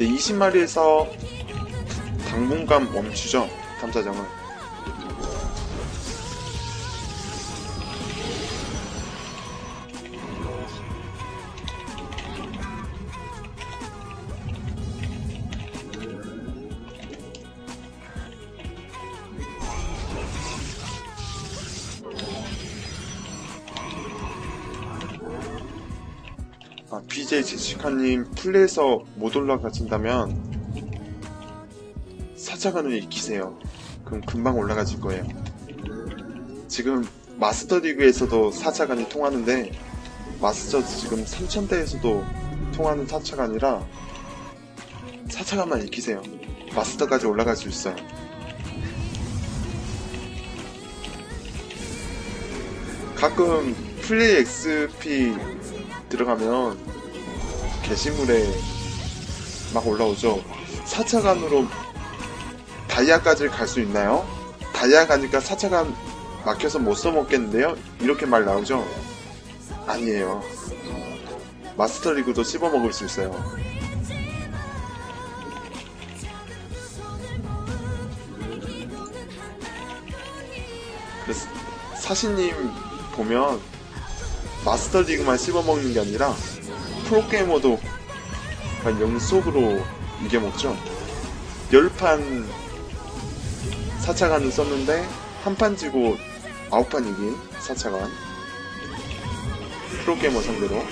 네, 20마리에서 당분간 멈추죠. 탐사정은. 아, BJ 제시카님 플레이에서 못 올라가신다면 사자관을 익히세요. 그럼 금방 올라가질 거예요. 지금 마스터 리그에서도 4차관이 통하는데 마스터 지금 3000대에서도 통하는 4차관이라 4차관만 익히세요. 마스터까지 올라갈 수 있어요. 가끔 플레이 XP 들어가면 게시물에 막 올라오죠. 4차관으로 다이아까지 갈 수 있나요? 다이아 가니까 4차관 막혀서 못 써먹겠는데요? 이렇게 말 나오죠? 아니에요. 마스터 리그도 씹어먹을 수 있어요. 그래서 사신님 보면 마스터 리그만 씹어먹는 게 아니라 프로게이머도 한 연속으로 이겨먹죠. 10판 4차관을 썼는데 한 판 지고 9판 이긴 4차관 프로게이머 상대로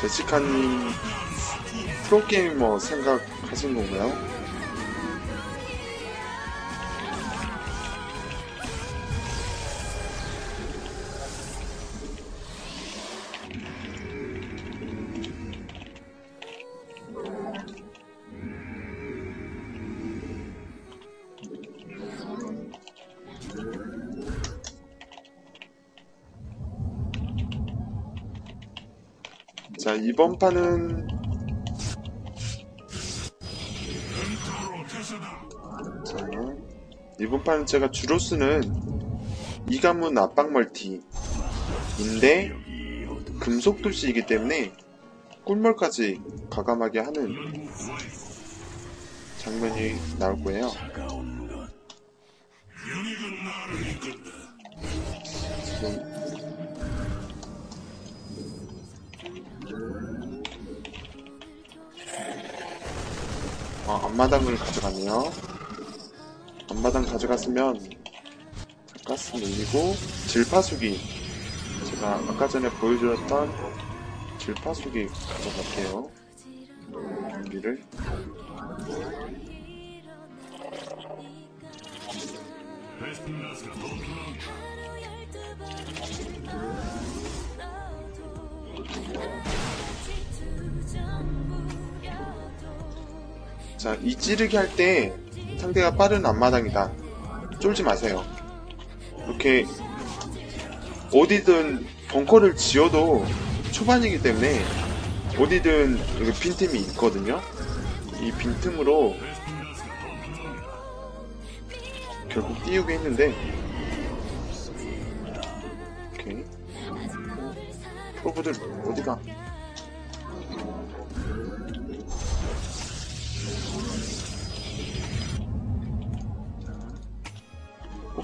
제시카님 프로게이머 생각하신 건가요? 자, 이번 판은 자, 이번 판은 제가 주로 쓰는 이가문 압박 멀티인데 금속 도시이기 때문에 꿀멀까지 가감하게 하는 장면이 나올 거예요. 앞마당을 가져가네요. 앞마당 가져갔으면 가스 늘리고 질파수기 제가 아까 전에 보여드렸던 질파수기 가져갈게요. 여기를 자, 이 찌르기 할 때 상대가 빠른 앞마당이다. 쫄지 마세요. 이렇게 어디든 벙커를 지어도 초반이기 때문에 어디든 여기 빈틈이 있거든요. 이 빈틈으로 결국 띄우게 했는데 오케이 프로브들 어디가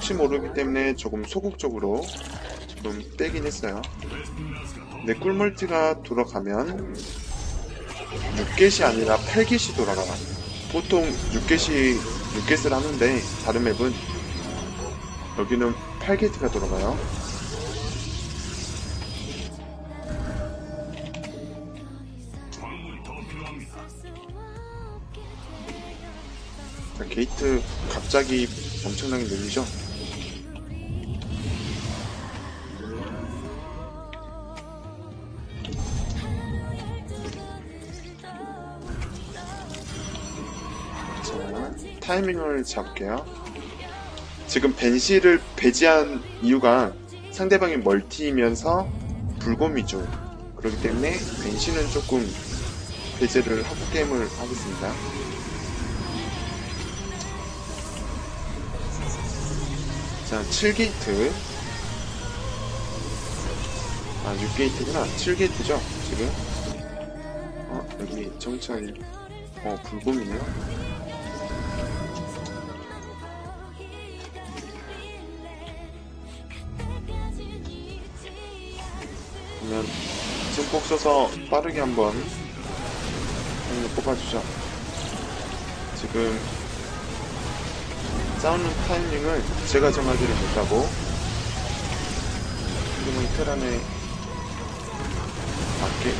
혹시 모르기 때문에 조금 소극적으로 조금 빼긴 했어요. 근데 꿀멀티가 돌아가면 6get이 아니라 8get이 돌아가요. 보통 6get이 6get을 하는데 다른 맵은 여기는 8get가 돌아가요. 자, 게이트 갑자기 엄청나게 늘리죠? 자, 타이밍을 잡을게요. 지금 벤시를 배제한 이유가 상대방이 멀티이면서 불곰이죠. 그렇기 때문에 벤시는 조금 배제를 하고 게임을 하겠습니다. 자, 7게이트. 아, 6게이트구나. 7게이트죠, 지금. 어, 여기 정찰, 어, 불곰이네요. 그러면 증폭 써서 빠르게 한번 뽑아주죠. 지금 싸우는 타이밍을 제가 정하지를 못하고. 지금은 테란에 맞게.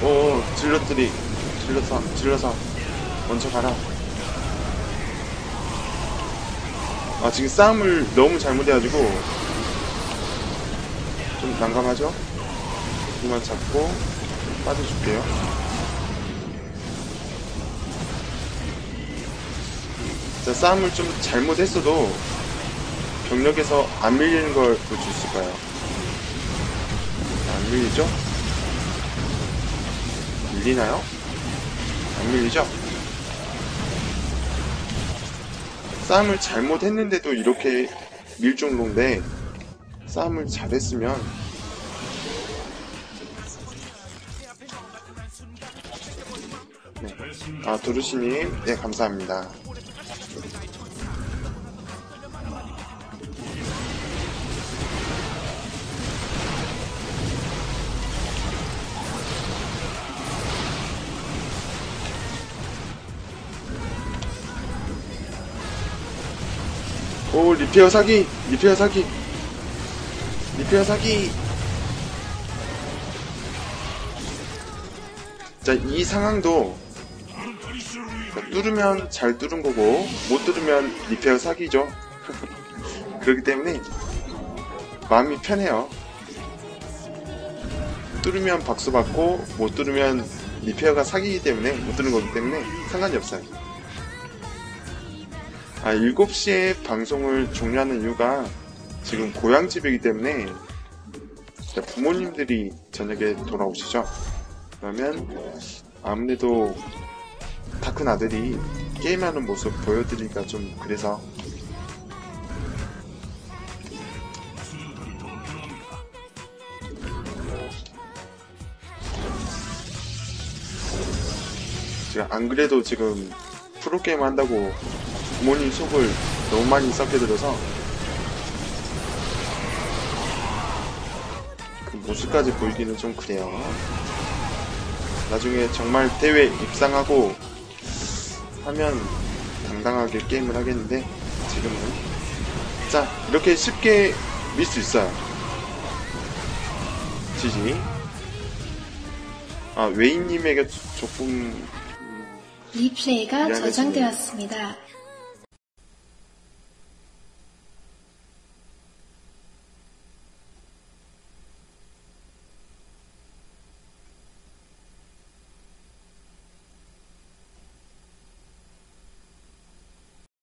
오 질럿들이. 질러서 질러서 먼저 가라. 아 지금 싸움을 너무 잘못해가지고 좀 난감하죠? 이만 잡고 빠져줄게요. 자, 싸움을 좀 잘못했어도 병력에서 안 밀리는 걸 볼 수 있을 거예요. 안 밀리죠? 밀리나요? 안 밀리죠? 싸움을 잘못했는데도 이렇게 밀 정도인데 싸움을 잘했으면 네. 아 도르시님. 네 감사합니다. 오 리페어 사기 리페어 사기 리페어 사기. 자 이 상황도 자, 뚫으면 잘 뚫은 거고 못 뚫으면 리페어 사기죠. 그렇기 때문에 마음이 편해요. 뚫으면 박수 받고 못 뚫으면 리페어가 사기이기 때문에 못 뚫는 거기 때문에 상관이 없어요. 아 7시에 방송을 종료하는 이유가 지금 고향집이기 때문에 부모님들이 저녁에 돌아오시죠. 그러면 아무래도 다 큰 아들이 게임하는 모습 보여드리기가 좀 그래서 제가 안 그래도 지금 프로게임 한다고 부모님 속을 너무 많이 썩혀드려서 모습까지 보이기는 좀 그래요. 나중에 정말 대회 입상하고 하면 당당하게 게임을 하겠는데 지금은 자 이렇게 쉽게 밀 수 있어요. 지지 아 웨이님에게 조금 리플레이가. 저장되었습니다.